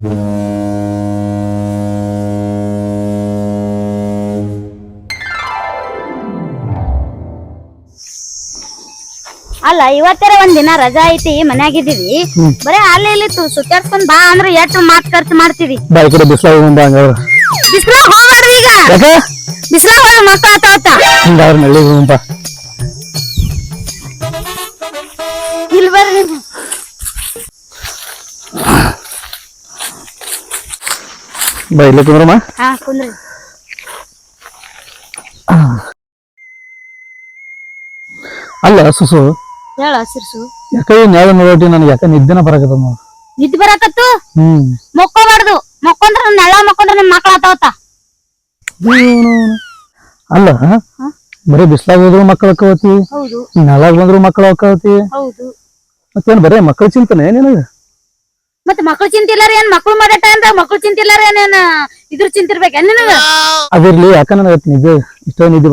ಅಲ್ಲ ಇವತ್ತರ ಒಂದ್ ದಿನ ರಜಾ ಐತಿ ಮನ್ಯಾಗಿದ್ದೀವಿ. ಬರೇ ಅಲ್ಲಿ ಇಲ್ಲಿ ಸುತ್ತಾಡ್ಸ್ಕೊಂಡ್ ಬಾ ಅಂದ್ರ ಎಷ್ಟು ಮಾತ್ ಖರ್ಚು ಮಾಡ್ತೀವಿ. ಬಾ ಈ ಕಡೆ ಬಿಸಿಲಾಗ ಬಂದ ಹಂಗಾರ ಬಿಸ್ಲಾಗ ಹೋಗ್ಬಾರ್ದು ಈಗ. ಯಾಕೆ? ಬಿಸ್ಲಾಗ ಹೋದ್ರೆ ಮಕ್ಕಳ ಆತಾವತ್ತ ಹಿಂಗಾರ ನಳ್ಳಿ ಬಾ ಇಲ್ಲಿ ಬರ್ರಿ. ಬಾ ಇಲ್ಲಿ ಕುಂದ್ರಮ್ಮ ಹಾ ಕುಂದ್ರಿ. ಅಲ್ಲ ಸುಸು. ಹೇಳ ಸಿರ್ಸು ಯಾಕೆ ನ್ಯಾಯ ನೋಡಿ ನನಗೆ ಯಾಕೆ ನಿದ್ದೆನ ಬರಕತ್ತ ನೋಡು. ನಿದ್ದೆ ಬರಕತ್ತ? ಹ್ಮ್. ಮಕ್ಕೋಬಾರ್ದು. ಮಕ್ಕೊಂದ್ರ ನೆಲ ಮಕ್ಕೊಂದ್ರ ನಿಮ್ ಮಕ್ಳ ಆತಾವತ್ತ ಅಲ್ಲ ಬರೀ ಬಿಸ್ಲಾಗ ಹೋದ್ರು ಮಕ್ಕಳ ಅಕ್ಕವತಿ ಹೌದು. ನೆಲಾಗ ಬಂದ್ರು ಮಕ್ಕಳು ಅಕ್ಕವತಿ ಹೌದು. ಮತ್ತೇನ್ ಬರೇ ಮಕ್ಕಳ ಚಿಂತನೆ ನಿನಗ? ಮತ್ ಮಕ್ಳು ಚಿಂತಿಲ್ಲಾರ ಏನ್? ಮಕ್ಳು ಮಾಡಾಟ ಟೈಮ್ ಮಕ್ಳು ಚಿಂತಿಲ್ಲಾರ ಏನೇನ್ ಇದ್ರ ಚಿಂತಿರ್ಬೇಕ ನಿನಗ? ಅದಿರ್ಲಿ ಯಾಕ ನನಗೆ ನಿದ್ದೆ ಇಷ್ಟೋ ನಿದ್ದೆ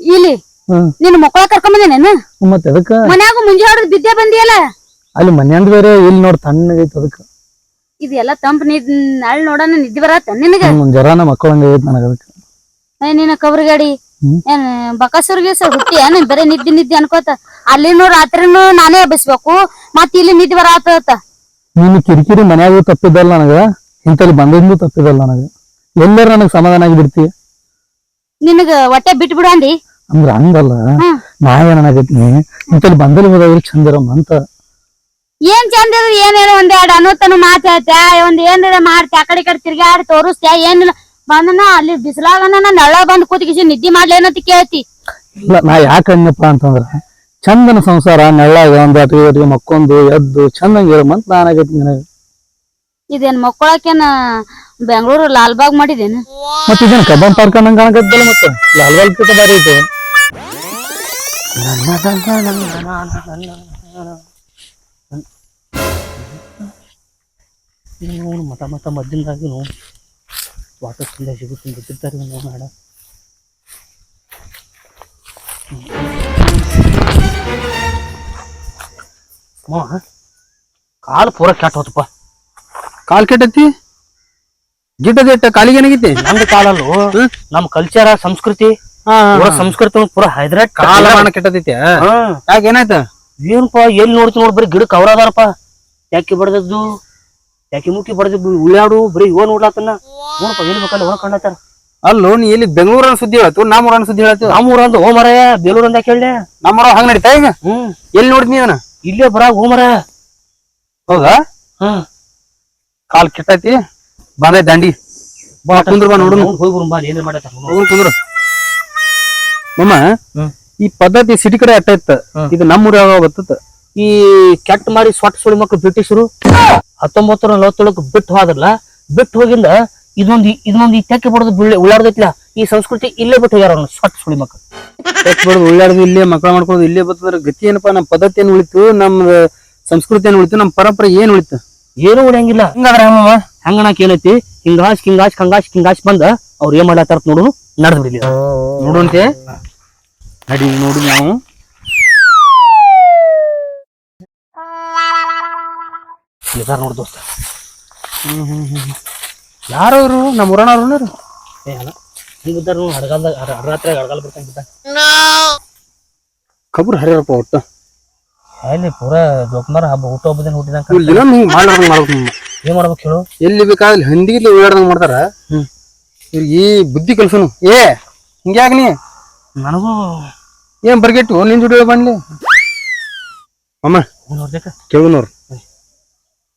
ಇಲ್ಲಿ? ನಿನ್ ಮಕ್ಕಳ ಕರ್ಕೊಂಡ್ ಬಂದೇನೇನು ಮತ್ತೆ ಅದಕ್ಕ ಮನ್ಯಾಗ ಮುಂಜೆ ಹೊಡೆದ್ ಬಿದ್ದೆ ಬಂದಿಯಲ್ಲ? ಅಲ್ಲಿ ಮನ್ಯಾಂದ ಬೇರೆ ಇಲ್ಲಿ ನೋಡ್ ತಣ್ಣಗೈತಿ ಅದಕ್ಕ. ಇದೆಲ್ಲ ತಂಪ್ ನೀ ನಾಳೆ ನೋಡೋಣ ನಿದ್ದೆ ಬರತ್ತ ನಿನಗ? ಜರಾನ ಮಕ್ಕಳಂಗೈತಿ ನನಗ ಅದಕ್ಕ. ಏ ನಿನ್ನ ಕಬ್ರಿಗಾಡಿ. ಏನ್ ಬಕಾಸುರ್ಗೆ ಸರ್ ಹುಟ್ಟಿ ಏನ್ ಬರೇ ನಿದ್ದೆ ನಿದ್ದೆ ಅನ್ಕೋತ ಅಲ್ಲಿನೂ ರಾತ್ರಿನೂ ನಾನೇ ಎಬ್ಬಿಸ್ಬೇಕು ಮತ್ ಇಲ್ಲಿ ನಿದ್ದೆ ಬರತ್ತ ನೀನು ಕಿರಿಕಿರಿ ಮನ್ಯಾಗೂ ತಪ್ಪಿದ್ದಲ್ಲ ನನಗ ಇಂತಲ್ಲಿ ಬಂದಿದ್ದು ತಪ್ಪಿದ್ದಲ್ಲ ನನಗ. ಎಲ್ಲರ ನನಗ್ ಸಮಾಧಾನ ಆಗಿ ಬಿಡ್ತಿ ನಿನಗ ಹೊಟ್ಟೆ ಬಿಟ್ಟು ಬಿಡು ಅಂದಿ? ಅಂದ್ರ ಹಂಗಲ್ಲ. ನಾ ಏನಾಗೈತಿ ಇಂತಲ್ಲಿ ಬಂದಲ್ಲಿ ಹೋದಾಗ ಚಂದಿರಮ್ಮ ಅಂತ. ಏನ್ ಚಂದ ಇದ್ರು ಒಂದ್ ಒಂದೆರಡು ಅನ್ನೋತನು ಮಾತಾಡ್ತ್ಯಾ ಒಂದ್ ಏನಾರ ಮಾಡ್ತ್ಯಾ ಆ ಕಡೆ ಕಡೆ ತಿರ್ಗಾಡಿ ತೋರಿಸ್ತ್ಯಾ ಏನಿಲ್ಲ. ಬಂದನ ಅಲ್ಲಿ ಬಿಸಿಲಾಗನ ನಳ ಬಂದ್ ಕೂತ್ಕಿಸಿ ನಿದ್ದೆ ಮಾಡ್ಲೇನಂತ ಕೇಳ್ತಿ. ಇಲ್ಲ ನಾ ಯಾಕೆ ಹಂಗಪ್ಪ ಅಂತಂದ್ರ ಚಂದನ ಸಂಸಾರ ನೆಳ್ಳಾಗ ಒಂದು ಅಟಿಗೆ ಅಟಿಗೆ ಮಕ್ಕೊಂದು ಎದ್ದು ಚಂದಂಗಿರ ಮಂತ್ ನಾನಾಗೈತಿ ನನಗೆ. ಇದೇನ್ ಮಕ್ಕಳಕೇನ ಬೆಂಗಳೂರು ಲಾಲ್ಬಾಗ್ ಮಾಡಿದೇನು? ಮತ್ತೆ ಇದೇನ್ ಕಬ್ಬನ್ ಪಾರ್ಕ್ ಅನ್ನಂಗ ಕಾಣಕತ್ತಲ್ಲ ಮತ್ತೆ? ಲಾಲ್ಬಾಗ್ ಕಿತ ಬಾರಿ ಐತೆ. ಮತ ಮತ ಮದ್ದಿಂದಾಗಿ ನೋಡು ವಾಟರ್ ಸಂದೇಶ ಸಿಗುತ್ತೆ ಬಿಟ್ಟಿರ್ತಾರೆ ನೋಡು ನಾಡ ಮಾವ ಕಾಲು ಪೂರ ಕೆಟ್ಟ ಹೋತಪ್ಪ. ಕಾಲು ಕೆಟ್ಟತಿ? ಗಿಡ್ಡದಿಟ್ಟ ಕಾಲಿಗೆ ಏನಾಗೈತಿ? ನಮ್ದು ಕಾಲಲ್ಲೂ ನಮ್ ಕಲ್ಚರ ಸಂಸ್ಕೃತಿ ಪೂರ ಸಂಸ್ಕೃತಿ ಪೂರ ಹೈದ್ರಾಟ್ ಕಾಲ ಕೆಟ್ಟದೈತಿ? ಯಾಕೆ ಏನಾಯ್ತ? ಏನಪ್ಪ ಎಲ್ಲಿ ನೋಡ್ತಿ ನೋಡಿ ಬರೀ ಗಿಡಕ್ಕೆ ಅವ್ರ ಅದಾರಪ್ಪ. ಯಾಕೆ ಬಡ್ದದ್ದು? ಯಾಕೆ ಮುಕ್ಕಿ ಬಡ್ದು ಉಳ್ಯಾಡು? ಬರೀ ಇವ ನೋಡ್ಲಾತನ್ನ ನೋಡಪ್ಪ ಎಲ್ಲಿ ಬೇಕಲ್ಲ ಹೊರ ಕಂಡತಾರ ಅಲ್ಲೋ ನೀ ಇಲ್ಲಿ ಸುದ್ದಿ ಹೇಳ್ತು ನಮ್ಮೂರನ್ನ ಸುದ್ದಿ ಹೇಳತ್ತು ನಮ್ಮೂರಂದ ಓ ಮರಯ ಬೇಲೂರ್ ಅಂತ ಕೇಳ್ದೆ. ನಮ್ಮೂರ ಹಂಗ ನಡೀತಾ ಈಗ? ಹ್ಮ್. ಎಲ್ಲಿ ನೋಡಿದ್ನಿ ಅದನ್ನ ಇಲ್ಲೇ ಬರ ಓ ಮರ ಹೌದಾ ಕಾಲ್ ಕೆಟ್ಟೈತಿ. ಬಂದೈ ದಂಡಿ. ಬಾ ಕುಂದ್ರ ಬಾ ನೋಡು. ಹೋಗಿ ಏನ್ ಕುಂದ್ರ. ಮಮ್ಮ ಈ ಪದ್ಧತಿ ಸಿಟಿ ಕಡೆ ಅಟ್ಟ ಇತ್ತ. ಇದು ನಮ್ಮೂರ ಯಾವ ಬರ್ತದ ಈ ಕೆಟ್ಟ ಮಾಡಿ ಸೊಟ್ಟ ಸುಳಿ ಮಕ್ಕಳು ಬ್ರಿಟಿಷರು ಹತ್ತೊಂಬತ್ತರ ನಲವತ್ತೊಳಕ್ ಬಿಟ್ಟು ಹೋದ್ರಲ್ಲ ಬಿಟ್ಟು ಹೋಗಿಂದ ಇದೊಂದು ಇದೊಂದು ಈ ತೆಕ್ಕೆ ಬಡದು ಉಳ್ಳಾಡ್ದೈತ್ಲ ಈ ಸಂಸ್ಕೃತಿ ಇಲ್ಲೇ ಬಿಟ್ಟು ಹೋಗ್ಯಾರ ಅವ್ನು ಸ್ವಚ್ಛ ಸುಳಿ ಮಕ್ಳು. ಬಿಡೋದು ಉಳ್ಳಾಡ್ದು ಇಲ್ಲೇ ಮಕ್ಕಳ ಮಾಡ್ಕೊಳೋದು ಇಲ್ಲೇ ಬರ್ತದ್ರ ಗತಿ ಏನಪ್ಪಾ? ನಮ್ಮ ಪದ್ಧತಿ ಏನ್ ಉಳಿತು? ನಮ್ಮ ಸಂಸ್ಕೃತಿ ಏನ್ ಉಳಿತು? ನಮ್ಮ ಪರಂಪರೆ ಏನ್ ಉಳಿತು? ಏನು ಉಳಿಯಂಗಿಲ್ಲ. ಹಂಗಾದ್ರ ಅಮ್ಮ ಹಂಗಣಕ್ ಏನೈತಿ? ಹಿಂಗಾಸ್ ಹಿಂಗಾಸ್ ಕಂಗಾಸ್ ಹಿಂಗಾಸ್ ಬಂದ ಅವ್ರ ಏನ್ ಮಾಡ್ಲಾತಾರ ನೋಡು ನಡೆದು ಬಿಡಿಲಿ ನೋಡುಂತೆ ನಡಿ ನೋಡು ನಾವು. ನೋಡು ದೋಸ್ತ. ಯಾರವ್ರು? ನಮ್ಮ ಊರನವ್ರು ಏ ಅಲ್ಲ. ಹಿಂಗ್ ಬಿದ್ದಾರ ನೋಡು ಹಡಗಾಲ್ದಾಗ ರಾತ್ರಿ ಹಡಗಾಲ ಬರ್ತಾನೆ ಬಿದ್ದ ಕಬ್ರು ಹರಿಯಪ್ಪ ಒಟ್ಟು. ಅಲ್ಲಿ ಪೂರ ಜೋಕುಮಾರ ಹಬ್ಬ ಹುಟ್ಟು ಹಬ್ಬದಿಂದ ಹುಟ್ಟಿದಂಗ ದಿನ ಹಿಂಗ್ ಮಾಡ್ಲಾರ್ದಂಗ್ ಮಾಡ್ಬೇಕು ನಮ್ಮ. ಏನ್ ಮಾಡ್ಬೇಕು ಹೇಳು? ಎಲ್ಲಿ ಬೇಕಾದ್ರೆ ಓಡಾಡ್ದಂಗ್ ಮಾಡ್ತಾರ? ಇವ್ರಿಗೆ ಈ ಬುದ್ಧಿ ಕಲ್ಸನು. ಏ ಹಿಂಗ್ಯಾಗ ನೀ? ನನಗೂ ಏನ್ ಬರ್ಗೆಟ್ಟು? ನಿನ್ ಜೋಡಿ ಬಂದ್ಲಿ ಅಮ್ಮ ಕೇಳು ನೋಡ್ರಿ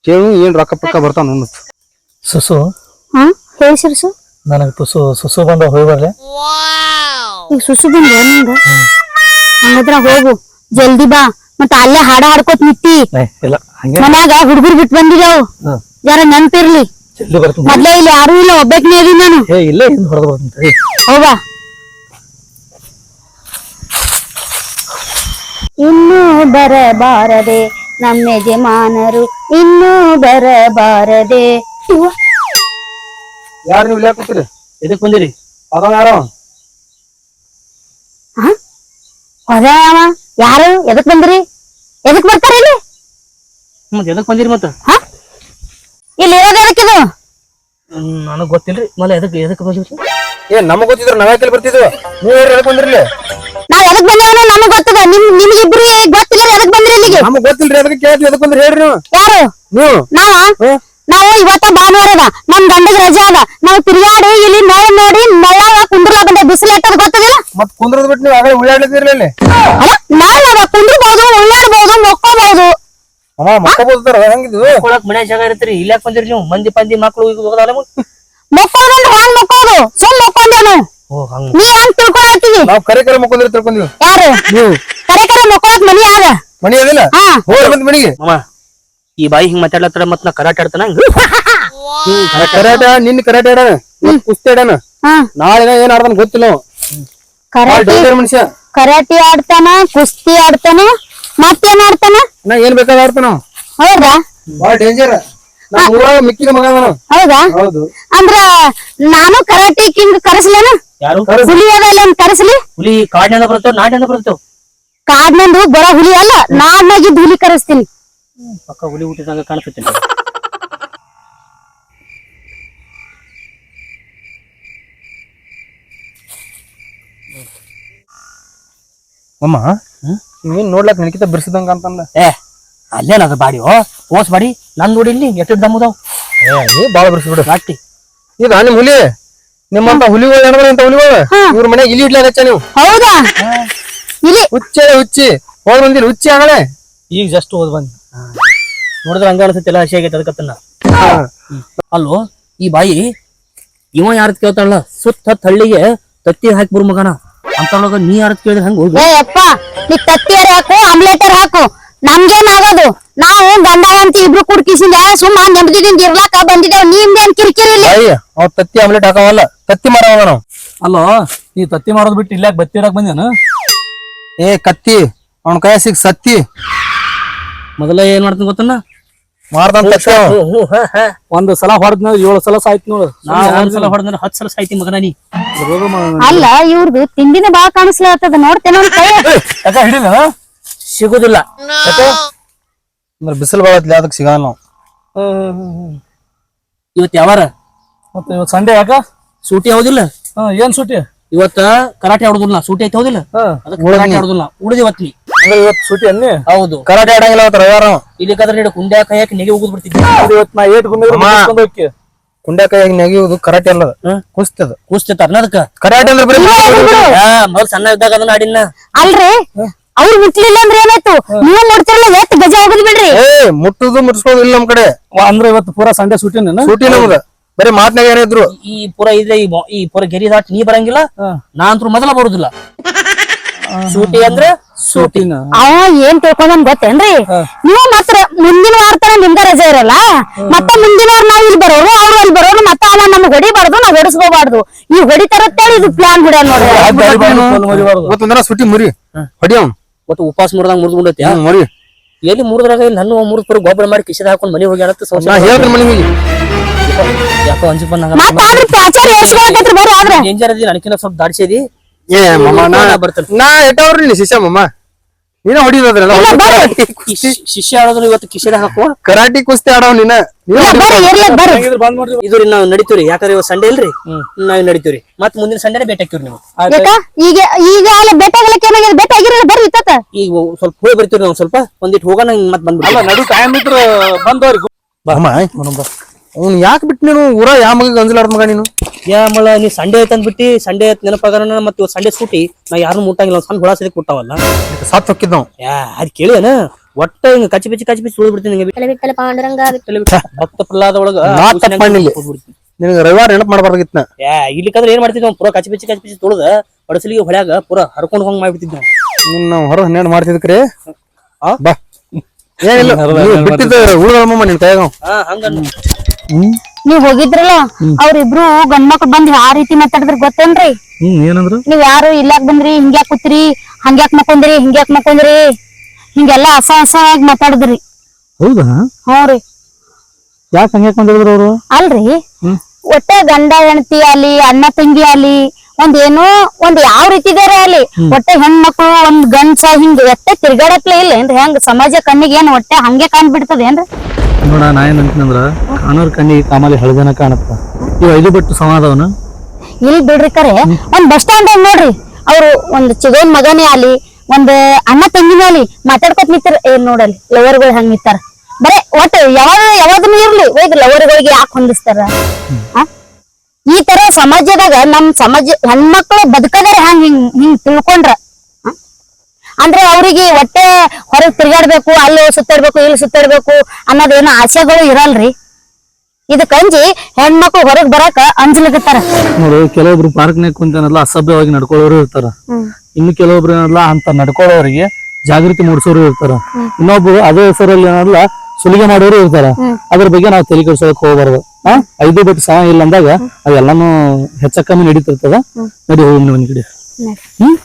ಕೇಳು ಏನ್ ರೊಕ್ಕ ಪಕ್ಕ ಬರ್ತಾನ ನೋಡು ಸುಸು ಹಾ? ಹೇಳಿ ಸಿರ್ಸು ನನಗೆ ತುಸು ಸುಸು ಬಂದ ಹೋಗಿ ಬರ್ಲೆ. ಈಗ ಸುಸು ಬಂದ ನಿಂಗ ಹಂಗದ್ರ ಹೋಗು. ಜಲ್ದಿ ಬಾ. ಮತ್ತ ಅಲ್ಲೇ ಹಾಡ ಹಾಡ್ಕೋತ ನಿತ್ತಿ. ಇಲ್ಲ ಹಂಗೆ. ಮನ್ಯಾಗ ಹುಡುಗರು ಬಿಟ್ಟು ಬಂದಿದಾವ್ ಹ್ಮ್. ಜರ ನೆನ್ಪಿರ್ಲಿ. ಜಲ್ದಿ ಬರ್ತೀನಿ. ಮೊದ್ಲೇ ಇಲ್ಲಿ ಯಾರು ಇಲ್ಲ ಒಬ್ಬಕ್ನೇ ಇದೀನಿ ನಾನು. ಏ ಇಲ್ಲ ಹಿಂದ್ ಹೊಡೆದು ಬರ್ತೀನಿ ಹೋಗ ಇನ್ನೂ ಬರಬಾರದೆ ನಮ್ಮ ಯಜಮಾನರು ಇನ್ನೂ ಬರಬಾರದೆ. ಇವ್ವ, ಯಾರು ನೀವು ಇಲ್ಲಾಕ್ ಕೂತೀರಿ? ಎದಕ್ ಬಂದಿರಿ? ಅದಾವ ಯಾರೋ? ಅದೇ ಯಾವ? ಯಾರು? ಎದಕ್ ಬಂದ್ರಿ? ಎದಕ್ ಬರ್ತಾರ ಇಲ್ಲಿ? ಮತ್ ಎದಕ್ ಬಂದಿರಿ ಮತ್ತ? ಹ? ಇಲ್ಲಿ ಇರೋದು ಎದಕ್ಕಿದು ನನಗ್ ಗೊತ್ತಿಲ್ರಿ. ಮಲ್ಲ ಎದಕ್ ಎದಕ್ ಬಂದಿರಿ ಏ ನಮಗ್ ಗೊತ್ತಿದ್ರು ನಾವ್ ಯಾಕೆ ಬರ್ತಿದ್ವು? ನೀವ್ ಯಾರು ಎದಕ್ ಬಂದಿರ್ಲಿ ನಾವ್ ಎದಕ್ ಬಂದೇವನ ನಮಗ್ ಗೊತ್ತದ. ನಿಮ್ ನಿಮ್ಗಿಬ್ರು ಗೊತ್ತಿಲ್ಲ ಎದಕ್ ಬಂದ್ರಿ ಇಲ್ಲಿಗೆ. ನಮಗ್ ಗೊತ್ತಿಲ್ರಿ ಅದಕ್ಕೆ ಕೇಳ್ತೀವಿ. ಎದಕ್ ಬಂದ್ರಿ? ಹೇಳ್ರಿ ನೀವು. ಯಾರು? ನೀವು. ನಾವ? ನಾವು ಇವತ್ತ ಭಾನುವಾರ ಅದ. ನಮ್ ಗಂಡಗ್ ರಜೆ ಅದ. ನಾವು ತಿರುಗಾಡಿ ಇಲ್ಲಿ ನೋಡಿ ನೋಡಿ ನೆಳ್ಳಾಗ ಕುಂದ್ರಲ ಬಂದೆ. ಬಿಸಿಲು ಎಟ್ಟದ ಗೊತ್ತದಿಲ್ಲ ಮತ್ ಕುಂದ್ರದ್ ಬಿಟ್ಟು ನೀವು ಆಗಲೇ ಉಳ್ಳಾಡ್ಲಿದ್ದಿರ್ಲಿ ಅಲ್ಲಿ ನಾವ್ ಕುಂದ್ರಬಹುದು ಉಳ್ಳಾಡ್ಬಹುದು ಮಕ್ಕೋಬಹುದು. ಅಮ್ಮ ಮಕ್ಕೋಬೋದಾರ ಹೆಂಗಿದ್ವು? ಕೊಳಕ್ ಮನ್ಯಾಗ ಜಾಗ ಇರ್ತೀರಿ. ಇಲ್ಲ ಬಂದಿರಿ ನೀವು? ಮಂದಿ ಪಂದಿ ಮಕ್ಳು ಈಗ ಹೋಗದಾವ ಮೊಕ್ಕೋದಂದ್ರೆ ಹಂಗ್ ಮೊಕ್ಕೋದು. ಸುಮ್ ಮೊಕ್ಕೊಂಡೇನು ಓ ಹಂಗ. ನೀ ಹೆಂಗ್ ತಿಳ್ಕೊಳತ್ತೀವಿ ನಾವ್ ಕರೆ ಕರೆ ಮಕ್ಕೊಂದ್ರಿ ತಿಳ್ಕೊಂದಿವಿ ಯಾರು? ನೀವು? ಕರೆ ಕರೆ ಮೊಕ್ಕೊಳಕ್ ಮನಿ ಆಗ ಮನಿ ಅದಿಲ್ಲ? ಹಾ. ಹೋಗ್ರಿ ಬಂದ್ ಮನಿಗೆ. ಮಾಮ ಈ ಬಾಯಿ ಹಿಂಗ್ ಮಾತಾಡ್ಲತ್ತಾರ ಮತ್ ನಾ ಕರಾಟೆ ಆಡ್ತಾನ ಕರಾಟ ನಿನ್ನ ಕರಾಟೆ ಆಡಣ ಕುಸ್ತಿ ಆಡಣ. ನಾಳೆ ಏನ್ ಆಡ್ತಾನ ಗೊತ್ತಿಲ್ಲ ಕರಾಟೆ ಕರಾಟಿ ಡೇಂಜರ್ ಮನುಷ್ಯ. ಕರಾಟಿ ಆಡ್ತಾನ ಕುಸ್ತಿ ಆಡ್ತಾನ ಮತ್ತೇನ್ ಆಡ್ತಾನ? ನಾ ಏನ್ ಬೇಕಾದ ಆಡ್ತಾನ ಹೌದಾ? ಬಾಳ ಡೇಂಜರ್. ಮಿಕ್ಕಿದ ಮಗ ಹೌದಾ? ಹೌದು. ಅಂದ್ರ ನಾನು ಕರಾಟೆ ಕಿಂಗ್ ಕರೆಸ್ಲೇನ? ಯಾರು? ಹುಲಿ ಅದಲ್ಲ ಅಂತ ಕರೆಸ್ಲಿ? ಹುಲಿ ಕಾಡ್ನಿಂದ ಬರ್ತೇವ್ ನಾಡಿನಿಂದ ಬರ್ತೇವ್ ಕಾಡ್ನಂದು ಬರೋ ಹುಲಿ ಅಲ್ಲ ನಾಡ್ನಾಗಿದ್ದು ಹುಲಿ ಕರೆಸ್ತೀನಿ. ಪಕ್ಕ ಹುಲಿ ಹುಟ್ಟಿದಂಗ ಕಾಣಿಸುತ್ತೆ ಅಮ್ಮ? ನೀವೇನ್ ನೋಡ್ಲಕ್ ನಿನಕಿತ ಬಿರ್ಸಿದಂಗ ಅಂತಂದ. ಏ ಅಲ್ಲೇನ ಅದು ಬಾಡಿ ಓ ಓಸ್ ಬಾಡಿ ನನ್ ನೋಡಿ ಇಲ್ಲಿ ಎಷ್ಟು ದಮ್ಮದಾವ್ ಏ ಬಾಳ ಬಿರ್ಸಿ ಬಿಡು. ರಾಟಿ ಇದ ನಿಮ್ ಹುಲಿ ನಿಮ್ಮಂತ ಹುಲಿಗಳು ಏನಾದ್ರ ಅಂತ ಹುಲಿಗಳು ಇವ್ರ ಮನೆಗೆ ಇಲ್ಲಿ ಇಡ್ಲ ಹೆಚ್ಚ ನೀವು? ಹೌದಾ? ಇಲ್ಲಿ. ಹುಚ್ಚೆ ಹುಚ್ಚಿ. ಹೋದ್ ಬಂದಿಲ್ಲ ಹುಚ್ಚಿ ಆಗಲೇ. ಈಗ ಜಸ್ಟ್ ಹೋದ್ ಬಂದ್. ನೋಡಿದ್ರೆ ಹಂಗ ಅನ್ಸುತ್ತೆ ಎಲ್ಲ ಹಸಿ ಆಗೈತೆ ಅದಕ್ಕತ್ತನ್ನ ಅಲ್ಲೋ ಈ ಬಾಯಿ ಇವ ಯಾರದ್ ಕೇಳ್ತಾಳ ಸುತ್ತ ತಳ್ಳಿಗೆ ಹಳ್ಳಿಗೆ ತತ್ತಿ ಹಾಕಿ ಬರು ಮಗನ. ಅಂತ ನೀ ಯಾರದ್ ಕೇಳಿದ್ರೆ ಹಂಗ ಹೋಗಿ ಅಪ್ಪ ನೀ ತತ್ತಿಯರ್ ಹಾಕು ಆಮ್ಲೆಟರ್ ಹಾಕು. ನಮ್ಗೇನಾಗೋದು ನಾವು ಗಂಡ ಅಂತ ಇಬ್ರು ಕುಡ್ಕಿಸಿಂದ ಸುಮ್ಮ ನೆಮ್ಮದಿದಿಂದ ಇರ್ಲಾಕ ಬಂದಿದ್ದೇವ್. ನಿಮ್ದೇನ್ ಕಿರಿಕಿರಿ ಇಲ್ಲ? ಬಾಯಿ ಅವ್ ತತ್ತಿ ಆಮ್ಲೆಟ್ ಹಾಕವಲ್ಲ ತತ್ತಿ ಮಾರವ ನಾವು ಅಲ್ಲೋ ನೀ ತತ್ತಿ ಮಾಡೋದ್ ಬಿಟ್ಟು ಇಲ್ಲಾಕ್ ಬತ್ತಿರಾಕ್ ಬಂದೇನ? ಏ ಕತ್ತಿ ಅವ್ನ ಕೈ ಸಿಗ್ ಸತ್ತಿ. ಮೊದಲ ಏನ್ ಮಾಡ್ತೀನಿ ಗೊತ್ತನ್ನ ಮಾರ್ದಂತ ಅವ. ಒಂದ್ ಸಲ ಹೊಡೆದ್ನ ಏಳು ಸಲ ಸಾಯ್ತು ನೋಡು. ನಾ ಒಂದ್ ಸಲ ಹೊಡೆದ್ರೆ ಹತ್ತು ಸಲ ಸಾಯ್ತಿ ಮಗನ ನೀ. ಅಲ್ಲ ಇವ್ರದ್ದು ತಿಂಡಿನ ಬಾ ಕಾಣಿಸ್ಲತ್ತದ ನೋಡ್ತೇನೆ ಒಂದ್ ಯಾಕ ಹಿಡಿನ ಸಿಗುದಿಲ್ಲ. ಅಂದ್ರೆ ಬಿಸಿಲು ಬಾಳತ್ಲಿ ಅದಕ್ಕೆ ಸಿಗಲ್ಲ ನಾವು. ಇವತ್ ಯಾವಾರ? ಮತ್ತೆ ಇವತ್ತು ಸಂಡೆ ಯಾಕ? ಸೂಟಿ ಹೌದಿಲ್ಲ ಹಾ ಏನ್ ಸೂಟಿ? ಇವತ್ತ ಕರಾಟೆ ಆಡುದಿಲ್ಲ ಸೂಟಿ ಐತೆ ಹೌದಿಲ್ಲ ಅದಕ್ಕೆ ಕರಾಟೆ ಆಡುದಿಲ್ಲ. ನೀ. ಅಂದ್ರೆ ಇವತ್ತು ಸುಟಿ ಅನ್ನಿ? ಹೌದು. ಕರಾಟೆ ಆಡಂಗಿಲ್ಲ ಅವತ್ತು ರವಿವಾರ. ಇಲ್ಲಿ ಇಲ್ಲಿಕಾದ್ರೆ ನೀನು ಕುಂಡ್ಯಾ ಕೈಯಾಕ ನೆಗೆ ಹೋಗುದ್ ಬಿಡ್ತಿದ್ದೆ ಇವತ್ತು ನಾ ಏಟ್ ಗುಂಡಿದ್ರು ಅಮ್ಮ. ಮುಗಿಸ್ಕೊಂಡ್ ಹೋಕ್ಕಿ. ಕುಂಡೆ ಕೈಯಾಗಿ ನೆಗೆಯುವುದು ಕರಾಟೆ ಅಲ್ಲ ಅದು. ಹ್ಮ್. ಕುಸ್ತಿ ಅದು. ಕೂಸ್ತಿರ್ತಾರ ಅದಕ್ಕ ಕರಾಟೆ ಅಂದ್ರೆ ಬರೀ ಮೊದಲು ಸಣ್ಣ ಇದ್ದಾಗ ಅದನ್ನ ಆಡಿನ ಅಲ್ರಿ ಅವ್ರು ಮುಟ್ಲಿಲ್ಲ ಅಂದ್ರೆ ಏನಾಯ್ತು? ನೀವು ಮುಡ್ತಿರಲ್ಲ ಎಷ್ಟ್ ಗಜ ಹೋಗುದ್ ಬಿಡ್ರಿ. ಏ ಮುಟ್ಟುದು ಮುಟ್ಸ್ಕೋದು ಇಲ್ಲ ನಮ್ ಕಡೆ. ವಾ, ಅಂದ್ರೆ ಇವತ್ತು ಪೂರಾ ಸಂಡೆ ಸುಟಿ ಸೂಟಿ ನಮ್ದು. ಬರೀ ಮಾತ್ನಾಗ ಏನಿದ್ರು ಈ ಪುರ ಇದ್ರೆ ಈ ಮೊ- ಈ ಪುರ ಗೆರಿ ದಾಟ್ ನೀ ಬರಂಗಿಲ್ಲ. ನಾ ಅಂತೂ ಮೊದಲ ಬರುದಿಲ್ಲ. ಸೂಟಿ ಅಂದ್ರೆ ಸೂಟಿ. ಅವ ಏನ್ ತಿಳ್ಕೊಂಡ್ ಗೊತ್ತೇನ್ರಿ? ನೀವು ಮಾತ್ರ ಮುಂದಿನ ವಾರ ತರ ನಿಮ್ದ ರಜೆ ಇರಲ್ಲ? ಮತ್ತೆ ಮುಂದಿನ ವಾರ ನಾವ್ ಇಲ್ಲಿ ಬರೋರು ಅವ್ರು ಅಲ್ಲಿ ಬರೋರು ಮತ್ತೆ ಅವ ನಮ್ಗೆ ಹೊಡಿಬಾರ್ದು ನಾವ್ ಹೊಡಿಸ್ಕೋಬಾರ್ದು ಈ ಹೊಡಿತಾರತ್ತೇಳಿ ಇದು ಪ್ಲಾನ್ ಬಿಡ ನೋಡ್ರಿ. ಇವತ್ತೊಂದರ ಸುಟಿ ಮುರಿ. ಹೊಡಿ ಅವ್ನು. ಮತ್ತೆ ಉಪವಾಸ ಮುರಿದಂಗ ಮುರಿದ್ಬಿಡೈತಿ ಹ್ಮ್, ಮರಿ. ಎಲ್ಲಿ ಮುರಿದ್ರಾಗ ಇಲ್ಲಿ ನನ್ನ ಮುರಿದ್ ಪುರ ಗೊಬ್ಬರ ಮಾಡಿ ಕಿಶದ ಹಾಕೊಂಡ್ ಮನೆ ಹೋಗಿ ನಾ ಹೇಳ್ತೀನಿ ಮನೆ ಹೋಗಿ. ಯಾಕೋ ಅಂಜಿ ಬಂದಂಗ ಆದ್ರೆ ಡೇಂಜರ್ ಅದಿ ನನಕಿನ ಸ್ವಲ್ಪ ದಾಡ್ಸಿದಿ? ಏ ಮಮ್ಮ ನಾ ನಾ ಎಟ್ಟವ್ರಿ ಶಿಷ್ಯ ಮಮ್ಮ ನೀನ ಹೊಡಿಯೋದ್ರಲ್ಲ ಇಲ್ಲ, ಬರ್ರಿ. ಈ ಶಿ- ಶಿಷ್ಯ ಆಡೋದ್ರ ಇವತ್ತು ಹಾಕೋ. ಕರಾಟಿ ಕುಸ್ತಿ ಆಡವ್ ನೀನ? ನೀನ ಇಲ್ಲ, ಬರ್ರಿ ಇರ್ಲಿ ಬರ್ರಿ. ಇದು ರೀ ನಾವು ನಡಿತೀವ್ರಿ. ಯಾಕಂದ್ರೆ ಇವತ್ತು ಸಂಡೇ ಇಲ್ರಿ? ನಾವ್ ನಡೀತೀವ್ರಿ. ಮತ್ ಮುಂದಿನ ಸಂಡೆನೆ ಭೇಟಿ ಹಾಕಿವ್ರಿ ನೀವು. ಯಾಕ? ಈಗ ಈಗ ಅಲ್ಲ ಬೆಟ್ಟ ಆಗಲಕ್ಕೆ ಏನಾಗಿದೆ ಆಗಿರಲ್ಲ ಬರ್ರಿ ಇತ್ತ ಈಗ ಸ್ವಲ್ಪ ಹೋಗಿ ಬರ್ತೀವ್ರಿ ನಾವು ಸ್ವಲ್ಪ. ಒಂದಿಟ್ಟು ಹೋಗೋಣ ಮತ್ ಅಲ್ಲ ಬಂದ್ಬಿಡ್ತೀವಿ. ನಡು ಟೈಮ್ ಇದ್ರ ಬಂದವ್ರಿ. ಅವ್ನು ಯಾಕೆ ಬಿಟ್ಟು ನೀನು? ಊರ ಯಾ ಮಗ ಗಂಜಲಾರ್ದ ಮಗ ನೀನು? ಯಾ ಮಳ ನೀ ಸಂಡೆ ಐತೆ ಅಂದ್ಬಿಟ್ಟು ಸಂಡೆ ಐತ್ ನೆನಪಾಗಾರ ಮತ್ತೆ ಇವತ್ತು ಸ್ಕೂಟಿ ಸೂಟಿ ನಾ ಯಾರು ಮುಟ್ಟಂಗಿಲ್ಲ ಒಂದ್ ಸಣ್ಣ ಹುಳ ಸದಕ್ಕೆ ಕೊಟ್ಟಾವಲ್ಲ? ಸಾತ್ ಹೊಕ್ಕಿದ್ ನಾವು ಯಾ ಅದ್ ಕೇಳಿಯನ? ಒಟ್ಟ ಹಿಂಗ ಕಚ್ಚಿ ಬಿಚ್ಚಿ ಕಚ್ಚಿ ಬಿಚ್ಚಿ ಉಳಿದ್ಬಿಡ್ತೀನಿ ನಿಂಗೆ ತಲೆ ಬಿಟ್ಟಲೆ ಪಾಂಡುರಂಗ ತಲೆ ಬಿಟ್ಟು ಭಕ್ತ ಪ್ರಹ್ಲಾದ ಒಳಗ ನಾ. ನಿನಗೆ ರವಿವಾರ ನೆನಪು ಮಾಡಬಾರ್ದಿತ್ ನಾ. ಯಾ ಇಲ್ಲಿಕಂದ್ರೆ ಏನ್ ಮಾಡ್ತಿದ್ವಿ ಪುರ ಕಚ್ಚಿ ಬಿಚ್ಚಿ ಕಚ್ಚಿ ಬಿಚ್ಚಿ ತುಳಿದ ಹೊಡಸಲಿಗೆ ಹೊಳ್ಯಾಗ ಪೂರ ಹರ್ಕೊಂಡು ಹೋಗ್ ಮಾಡ್ಬಿಟ್ಟಿದ್ವಿ ನಾವು ನಿನ್ನ ನಾವು ಹೊರ ಹನ್ನೆರಡು ಮಾಡ್ತಿದ್ಕ್ರಿ ಬಾ. ಏನಿಲ್ಲ ಬಿಟ್ಟಿದ್ದ ಉಳ್ದಮ್ಮ ನಿನ್ ಕೈಯಾಗ ಹಂಗ ನೀವ್ ಹೋಗಿದ್ರಲ್ಲ ಅವ್ರಿಬ್ರು ಗಂಡ್ಮಕ್ಳು ಬಂದ್ ಯಾವ ರೀತಿ ಮಾತಾಡಿದ್ರ ಗೊತ್ತೇನ್ರಿ? ಹ್ಮ್ ಏನಂದ್ರು? ನೀವ್ ಯಾರು ಇಲ್ಲಾಕ್ ಬಂದ್ರಿ ಹಿಂಗ್ಯಾಕ್ ಕೂತ್ರಿ ಹಂಗ್ಯಾಕ್ ಮಕ್ಕೊಂದ್ರಿ ಹಿಂಗ್ಯಾಕ್ ಮಕ್ಕೊಂದ್ರಿ? ಹಿಂಗೆಲ್ಲಾ ಅಸ ಅಸವಾಗಿ ಮಾತಾಡಿದ್ರಿ. ಹೌದಾ? ಹ್ಞೂ ರೀ. ಯಾಕೆ ಹಂಗೆ ಬಂದಿದ್ರು ಅವ್ರು? ಅಲ್ರಿ. ಒಟ್ಟ ಗಂಡ ಹೆಂಡತಿ ಅಲ್ಲಿ ಅಣ್ಣ ತಂಗಿ ಅಲ್ಲಿ ಒಂದ್ ಏನೋ ಒಂದ್ ಯಾವ ರೀತಿ ಇದಾರೆ ಅಲ್ಲಿ. ಒಟ್ಟೆ ಹೆಣ್ಮಕ್ಳು ಒಂದ್ ಗಂಡ್ಸ ಹಿಂಗ್ ಒಟ್ಟೆ ತಿರ್ಗಾಡಕ್ಲೆ ಇಲ್ಲ ಏನ್ರಿ? ಹೆಂಗ್ ಸಮಾಜ ಕಣ್ಣಿಗೆ ಏನ್ ಒಟ್ಟೆ ಹಂಗೆ ಕಾಣ್ಬಿಡ್ತದ ಏನ್ರಿ? ನೋಡ, ನಾ ಏನ್ ಅಂತೀನಂದ್ರ, ಕಾಣೋರ್ ಕಣ್ಣಿಗೆ ಕಾಮಲಿ ಹಳದನ ಕಾಣತ್ತ ಇವ ಐದು ಬಟ್ಟು ಸಮಾದವನ ಇಲ್ಲಿ ಬಿಡ್ರಿ ಕರೆ, ಒಂದ್ ಬಸ್ ಸ್ಟ್ಯಾಂಡ್ ನೋಡ್ರಿ. ಅವ್ರು ಒಂದ್ ಚಿಗೋನ್ ಮಗನೇ ಆಲಿ ಒಂದ್ ಅಣ್ಣ ತಂಗಿನೇ ಆಲಿ ಮಾತಾಡ್ಕೊತ ನಿಂತಾರ ಏನ್ ನೋಡಲ್ಲಿ ಲವರ್ಗಳು ಹಂಗ ನಿಂತಾರ. ಬರೇ ಒಟ್ಟು ಯಾವಾಗ, ಯಾವಾಗನು ಇರ್ಲಿ, ಹೋಗಿ ಲವರ್ಗಳಿಗೆ ಯಾಕೆ ಹೊಂದಿಸ್ತಾರ? ಆ? ಈ ತರ ಸಮಾಜದಾಗ ನಮ್ ಸಮಾಜ, ಹೆಣ್ಮಕ್ಳು ಬದುಕದಾರ ಹಂಗ ಹಿಂಗ್ ಹಿಂಗ್ ತಿಳ್ಕೊಂಡ್ರ? ಅಂದ್ರೆ ಅವ್ರಿಗೆ ಹೊಟ್ಟೆ ಹೊರಗ್ ತಿರ್ಗಾಡ್ಬೇಕು ಅಲ್ಲಿ ಸುತ್ತಾಡ್ಬೇಕು ಇಲ್ಲಿ ಸುತ್ತಾಡ್ಬೇಕು ಅನ್ನೋದೇನು ಆಸೆಗಳು ಇರಲ್ರಿ. ಇದು ಅಂಜಿ ಹೆಣ್ಮಕ್ಳು ಹೊರಗೆ ಬರಾಕ ಅಂಜಲಿಕತ್ತಾರ. ನೋಡು ಕೆಲವೊಬ್ರು ಪಾರ್ಕ್ನಾಗ ಕುಂತೇನಲ್ಲ ಅಸಭ್ಯವಾಗಿ ನಡ್ಕೊಳ್ಳೋರು ಇರ್ತಾರ. ಇನ್ನು ಕೆಲವೊಬ್ರು ಏನಲ್ಲ ಅಂತ ನಡ್ಕೊಳ್ಳೋರಿಗೆ ಜಾಗೃತಿ ಮೂಡಿಸೋರು ಇರ್ತಾರ. ಇನ್ನೊಬ್ರು ಅದೇ ಹೆಸರಲ್ಲಿ ಏನಲ್ಲ ಸುಲಿಗೆ ಮಾಡೋರು ಇರ್ತಾರ. ಅದ್ರ ಬಗ್ಗೆ ನಾವು ತಲೆ ಕೆಡ್ಸೋದಕ್ಕೆ ಹೋಗ್ಬಾರ್ದು. ಆ ಐದು ಬಿಟ್ಟು ಸಹ ಇಲ್ಲ ಅಂದಾಗ ಅವೆಲ್ಲಾನು ಹೆಚ್ಚ ಕಮ್ಮಿ ನಡೀತಿರ್ತದ. ನಡಿ ಹೋಗಿ ಒಂದ್ ಕಡೆ. ಹ್ಮ್?